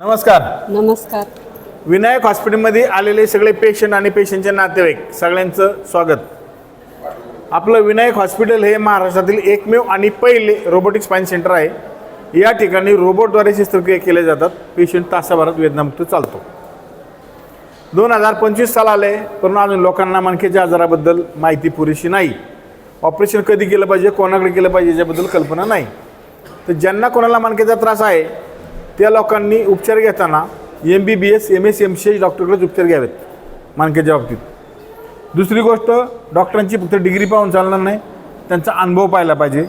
नमस्कार. नमस्कार. विनायक हॉस्पिटलमध्ये आलेले सगळे पेशंट आणि पेशंटचे नातेवाईक सगळ्यांचं स्वागत. आपलं विनायक हॉस्पिटल हे महाराष्ट्रातील एकमेव आणि पहिले रोबोटिक स्पाईन सेंटर आहे. या ठिकाणी रोबोटद्वारे शस्त्रक्रिया केल्या जातात. पेशंट तासाभरात वेदनामुक्त चालतो. दोन हजार पंचवीस साल आले पण अजून लोकांना मणकेच्या आजाराबद्दल माहिती पुरेशी नाही. ऑपरेशन कधी केलं पाहिजे कोणाकडे केलं पाहिजे याच्याबद्दल कल्पना नाही. तर ज्यांना कोणाला मणकेचा त्रास आहे त्या लोकांनी उपचार घेताना M B B S M S M C H डॉक्टरकडेच उपचार घ्यावेत मानकेच्या बाबतीत. दुसरी गोष्ट डॉक्टरांची फक्त डिग्री पाहून चालणार नाही त्यांचा अनुभव पाहिला पाहिजे.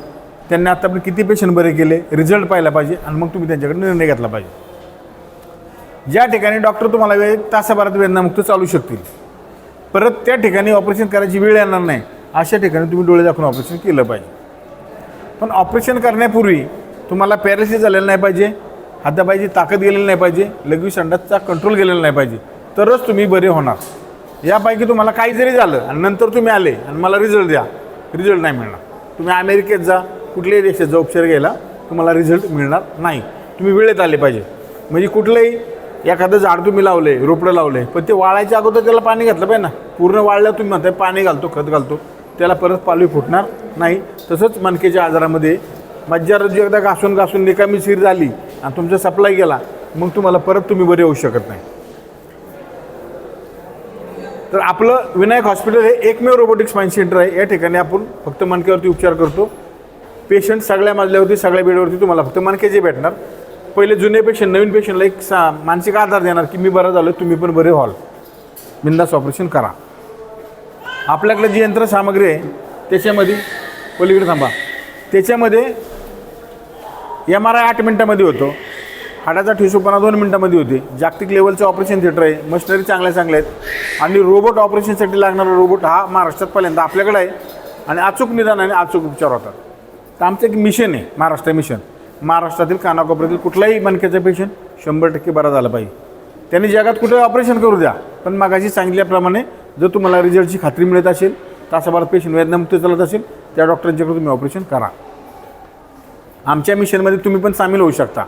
त्यांनी आतापर्यंत किती पेशंट बरे केले रिझल्ट पाहिला पाहिजे आणि मग तुम्ही त्यांच्याकडे निर्णय घेतला पाहिजे. ज्या ठिकाणी डॉक्टर तुम्हाला वेळ तासाभरात वेदनामुक्त चालू शकतील. परत त्या ठिकाणी ऑपरेशन करायची वेळ येणार नाही अशा ठिकाणी तुम्ही डोळे दाखवून ऑपरेशन केलं पाहिजे. पण ऑपरेशन करण्यापूर्वी तुम्हाला पॅरालिसिस झालेलं नाही पाहिजे हातापायची ताकद गेलेली नाही पाहिजे. लघवी संडासचा कंट्रोल गेलेला नाही पाहिजे. तरच तुम्ही बरे होणार. यापैकी तुम्हाला काही जरी झालं आणि नंतर तुम्ही आले आणि मला रिझल्ट द्या रिझल्ट नाही मिळणार. तुम्ही अमेरिकेत जा कुठल्याही देशात जा उपचार घ्यायला तुम्हाला रिझल्ट मिळणार नाही. तुम्ही वेळेत आले पाहिजे. म्हणजे कुठलंही एखादं झाड तुम्ही लावले रोपडं लावले पण ते वाळायच्या अगोदर त्याला पाणी घातलं पाहिजे ना. पूर्ण वाळलं तुम्ही म्हणताय पाणी घालतो खत घालतो. त्याला परत पालवी फुटणार नाही. तसंच मणकेच्या आजारामध्ये मज्जारज्जू एकदा घासून घासून निकामी सीर झाली. आणि तुमचा सप्लाय गेला मग तुम्हाला परत तुम्ही बरे होऊ शकत नाही. तर आपलं विनायक हॉस्पिटल हे एकमेव रोबोटिक स्पाईन सेंटर आहे. या ठिकाणी आपण फक्त मणक्यावरती उपचार करतो. पेशंट सगळ्या मजल्यावरती सगळ्या बेडवरती तुम्हाला फक्त मणक्याचे भेटणार. पहिले जुने पेशंट नवीन पेशंटला एक सा मानसिक आधार देणार की मी बरं झालो तुम्ही पण बरे व्हाल. बिंदास ऑपरेशन करा. आपल्याकडे जी यंत्रसामग्री आहे त्याच्यामध्ये पलीकडे थांबा. त्याच्यामध्ये एम आर आय आठ मिनटामध्ये होतो. हाडाचा ठिसूपणा दोन मिनटामध्ये होते. जागतिक लेवलचं ऑपरेशन थिएटर आहे. मशिनरी चांगल्या चांगल्या आहेत. आणि रोबोट ऑपरेशनसाठी लागणारा रोबोट हा महाराष्ट्रात पहिल्यांदा आपल्याकडे आहे. आणि अचूक निदान आणि अचूक उपचार होतात. तर आमचं एक मिशन आहे महाराष्ट्र मिशन महाराष्ट्रातील कानाकोपऱ्यातील कुठलाही मणक्याचा पेशंट शंभर टक्के बरा झाला पाहिजे. त्यांनी जगात कुठे ऑपरेशन करू द्या. पण मागाशी सांगितल्याप्रमाणे जर तुम्हाला रिझल्टची खात्री मिळत असेल तासाभरात पेशंट वेदनामुक्त चालत असेल त्या डॉक्टरांच्याकडे तुम्ही ऑपरेशन करा. आमच्या मिशनमध्ये तुम्ही पण सामील होऊ शकता.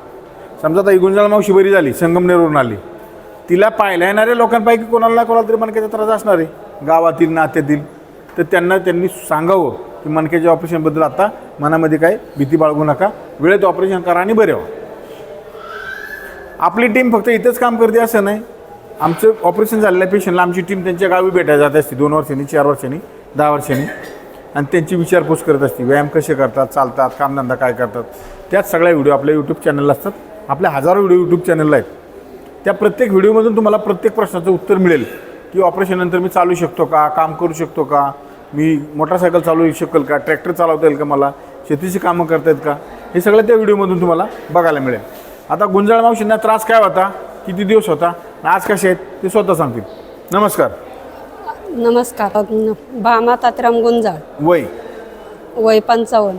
समजा आता ही गुंजाळ मावशी बरी झाली संगमनेरवरून आली. तिला पाहायला येणाऱ्या लोकांपैकी कोणाला ना कोणाला तरी मनक्याचा त्रास असणार आहे. गावातील नात्यातील. तर त्यांना त्यांनी सांगावं की मनक्याच्या ऑपरेशनबद्दल आता मनामध्ये काय भीती बाळगू नका. वेळेत ऑपरेशन करा आणि बरे व्हा. आपली टीम फक्त इथंच काम करते असं नाही. आमचं ऑपरेशन झालेल्या पेशंटला आमची टीम त्यांच्या गावी भेटायला जात असते. दोन वर्षांनी चार वर्षांनी दहा वर्षांनी. आणि त्यांची विचारपूस करत असते व्यायाम कसे करतात चालतात कामधंदा काय करतात. त्याच सगळ्या व्हिडिओ आपल्या यूट्यूब चॅनलला असतात. आपल्या हजारो व्हिडिओ यूट्यूब चॅनलला आहेत. त्या प्रत्येक व्हिडिओमधून तुम्हाला प्रत्येक प्रश्नाचं उत्तर मिळेल की ऑपरेशननंतर मी चालू शकतो का काम करू शकतो का मी मोटरसायकल चालवू शकेल का ट्रॅक्टर चालवता येईल का मला शेतीची कामं करता येत का? हे सगळं त्या व्हिडिओमधून तुम्हाला बघायला मिळेल. आता गुंजाळ मावशींना त्रास काय होता? किती दिवस होता? आज कसे आहेत? ते स्वतः सांगतील. नमस्कार. नमस्कार. भामा तात्राम गुंजाळ. वय? वय पंचावन्न.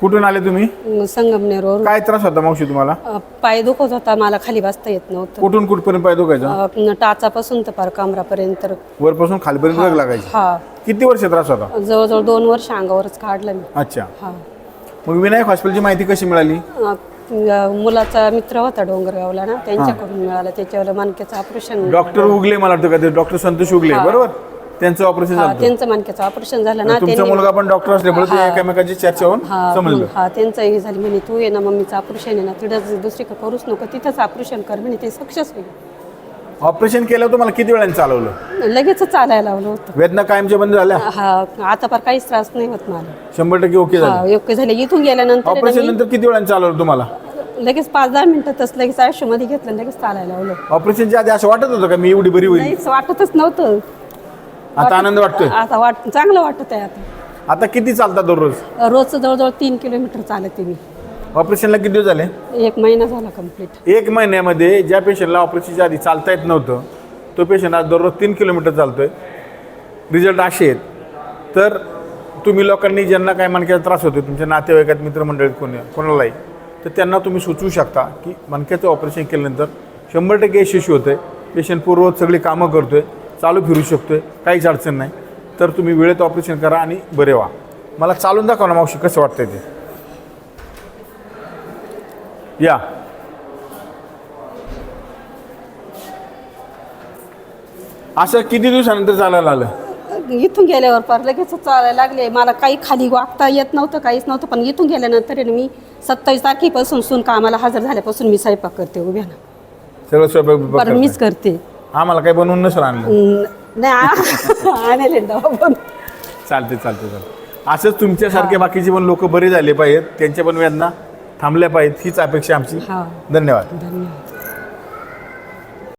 कुठून आले तुम्ही? संगमनेरवरून काय त्रास होता मावशी तुम्हाला? अ, पाय दुखत होता मला खाली बसता येत नव्हतं. कुठून कुठपर्यंत पाय दुखायचा? अ, न- टाचापासून तर पार कमरापर्यंत वरपासून खालीपर्यंत रग लागायची? हा. किती वर्ष त्रास होता? जवळजवळ दोन वर्ष अंगावरच काढलं मी. अच्छा. हा. मग विनायक हॉस्पिटलची माहिती कशी मिळाली? अ, मुलाचा मित्र होता डोंगरगावला ना त्यांच्याकडून मिळालं त्याच्यावर मानक्याचं ऑपरेशन डॉक्टर उगले मला वाटतं का ते? डॉक्टर संतोष उगले बरोबर? त्यांचं ऑपरेशन हा झालं त्यांचं मानक्याचं ऑपरेशन झालं ना तुमचा मुलगा पण डॉक्टर असल्यामुळे ते एकमेकांची चर्चा होऊन हा समजलं. हा त्यांचं हे झालं म्हणे तू ये ना मम्मीचं ऑपरेशन आहे ना तिथंच दुसरी करूच नको तिथंच ऑपरेशन कर म्हणे ते सक्सेस होईल. ऑपरेशन केलं तुम्हाला किती वेळाने चालवलं? लगेच चालायला लावलं होतं. वेदना कायमच्या बंद झाल्या? हा आता पर काहीच त्रास नाही होत मला. शंभर टक्के ओके झालं. हा योग्य झाले. इथून गेल्यानंतर आहे ना ऑपरेशन नंतर किती वेळाने चालवलं तुम्हाला? मी लगेच पाच दहा मिनिटातच लगेच आयुष्यामध्ये घेतलं लगेच चालायला लावलं. ऑपरेशनच्या आधी असं वाटत होतं का? मी एवढी बरी होईल. नाहीच वाटतच नव्हतं. आता आनंद वाटतोय? आता वाट चांगलं वाटत आहे आता. आता किती चालतात दररोज? रोजचं जवळजवळ तीन किलोमीटर चालते मी. ऑपरेशनला किती दिवस झाले? एक महिना झाला कंप्लीट एक महिन्यामध्ये ज्या पेशंटला ऑपरेशनच्या आधी चालता येत नव्हतं तो पेशंट आज दररोज तीन किलोमीटर चालतोय. रिझल्ट असे आहेत. तर तुम्ही लोकांनी ज्यांना काय मणक्याचा त्रास होतो तुमच्या नातेवाईकात मित्रमंडळीत कोणी कोणालाही तर त्यांना तुम्ही सुचवू शकता की मणक्याचं ऑपरेशन केल्यानंतर शंभर टक्के यशस्वी होतं आहे पेशंट पूर्वत सगळी कामं करतोय चालू फिरू शकतोय काहीच अडचण नाही. तर तुम्ही वेळेत ऑपरेशन करा आणि बरे व्हा. मला चालून दाखवा ना मावशी कसं वाटतंय ते? या. असं किती दिवसानंतर चालायला आलं? इथून गेल्यावर पार लगेच चालायला लागले. मला काही खाली वागता येत नव्हतं काहीच नव्हतं पण इथून गेल्यानंतर मी सत्तावीस तारखेपासून सून कामाला हजर झाल्यापासून मी स्वयंपाक करते उभ्या ना. सगळं स्वयंपाक बरं मीच करते. आम्हाला काही बनवून नसेल आणलं. नाही पण. चालते चालते चालते असंच तुमच्यासारखे बाकीचे पण लोक बरे झाले पाहिजेत. त्यांच्या पण वेदना. थांबल्या पाहिजेत हीच अपेक्षा आमची. हा. धन्यवाद. धन्यवाद.